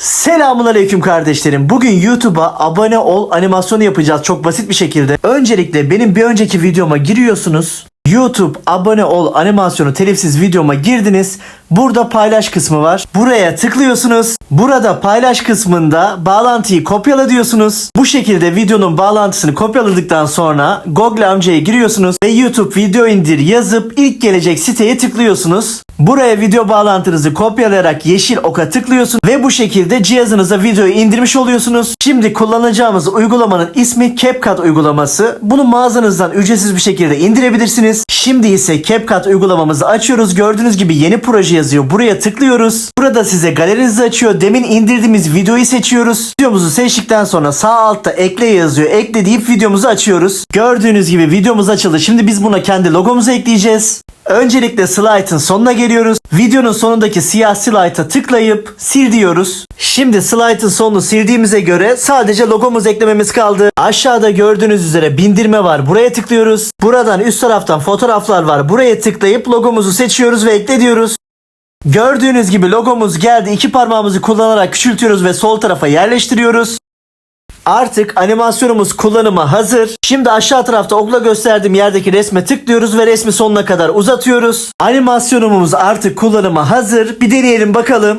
Selamun aleyküm kardeşlerim. Bugün YouTube'a abone ol animasyonu yapacağız çok basit bir şekilde. Öncelikle benim bir önceki videoma giriyorsunuz. YouTube abone ol animasyonu telifsiz videoma girdiniz. Burada paylaş kısmı var. Buraya tıklıyorsunuz. Burada paylaş kısmında bağlantıyı kopyala diyorsunuz. Bu şekilde videonun bağlantısını kopyaladıktan sonra Google amcaya giriyorsunuz ve YouTube video indir yazıp ilk gelecek siteye tıklıyorsunuz. Buraya video bağlantınızı kopyalayarak yeşil oka tıklıyorsunuz ve bu şekilde cihazınıza videoyu indirmiş oluyorsunuz. Şimdi kullanacağımız uygulamanın ismi CapCut uygulaması. Bunu mağazanızdan ücretsiz bir şekilde indirebilirsiniz. Şimdi ise CapCut uygulamamızı açıyoruz. Gördüğünüz gibi yeni proje yazıyor. Buraya tıklıyoruz. Burada size galerinizi açıyor. Demin indirdiğimiz videoyu seçiyoruz. Videomuzu seçtikten sonra sağ altta ekle yazıyor. Ekle deyip videomuzu açıyoruz. Gördüğünüz gibi videomuz açıldı. Şimdi biz buna kendi logomuzu ekleyeceğiz. Öncelikle slide'ın sonuna geliyoruz. Videonun sonundaki siyah slide'a tıklayıp sil diyoruz. Şimdi slide'ın sonunu sildiğimize göre sadece logomuzu eklememiz kaldı. Aşağıda gördüğünüz üzere bindirme var. Buraya tıklıyoruz. Buradan üst taraftan fotoğraflar var. Buraya tıklayıp logomuzu seçiyoruz ve ekle diyoruz. Gördüğünüz gibi logomuz geldi. İki parmağımızı kullanarak küçültüyoruz ve sol tarafa yerleştiriyoruz. Artık animasyonumuz kullanıma hazır. Şimdi aşağı tarafta okla gösterdiğim yerdeki resme tıklıyoruz ve resmi sonuna kadar uzatıyoruz. Animasyonumuz artık kullanıma hazır. Bir deneyelim bakalım.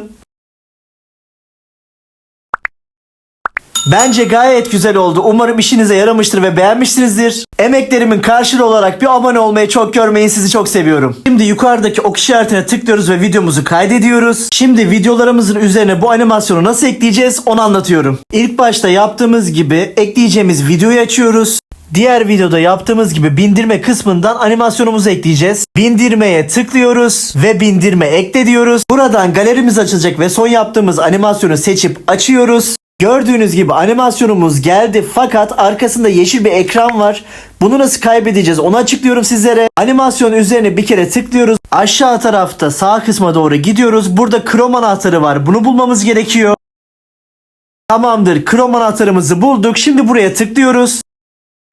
Bence gayet güzel oldu. Umarım işinize yaramıştır ve beğenmişsinizdir. Emeklerimin karşılığı olarak bir abone olmayı çok görmeyin. Sizi çok seviyorum. Şimdi yukarıdaki ok işaretine tıklıyoruz ve videomuzu kaydediyoruz. Şimdi videolarımızın üzerine bu animasyonu nasıl ekleyeceğiz onu anlatıyorum. İlk başta yaptığımız gibi ekleyeceğimiz videoyu açıyoruz. Diğer videoda yaptığımız gibi bindirme kısmından animasyonumuzu ekleyeceğiz. Bindirmeye tıklıyoruz ve bindirme ekle diyoruz. Buradan galerimiz açılacak ve son yaptığımız animasyonu seçip açıyoruz. Gördüğünüz gibi animasyonumuz geldi fakat arkasında yeşil bir ekran var. Bunu nasıl kaybedeceğiz onu açıklıyorum sizlere. Animasyon üzerine bir kere tıklıyoruz. Aşağı tarafta sağ kısma doğru gidiyoruz. Burada Chrome anahtarı var. Bunu bulmamız gerekiyor. Tamamdır. Chrome anahtarımızı bulduk. Şimdi buraya tıklıyoruz.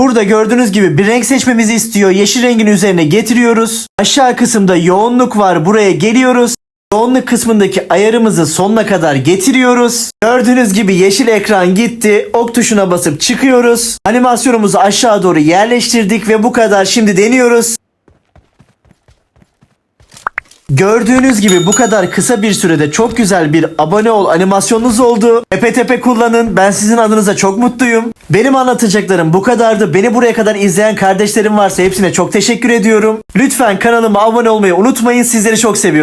Burada gördüğünüz gibi bir renk seçmemizi istiyor. Yeşil rengin üzerine getiriyoruz. Aşağı kısımda yoğunluk var. Buraya geliyoruz. Yoğunluk kısmındaki ayarımızı sonuna kadar getiriyoruz. Gördüğünüz gibi yeşil ekran gitti. Ok tuşuna basıp çıkıyoruz. Animasyonumuzu aşağı doğru yerleştirdik ve bu kadar. Şimdi deniyoruz. Gördüğünüz gibi bu kadar kısa bir sürede çok güzel bir abone ol animasyonunuz oldu. Tepe tepe kullanın. Ben sizin adınıza çok mutluyum. Benim anlatacaklarım bu kadardı. Beni buraya kadar izleyen kardeşlerim varsa hepsine çok teşekkür ediyorum. Lütfen kanalıma abone olmayı unutmayın. Sizleri çok seviyorum.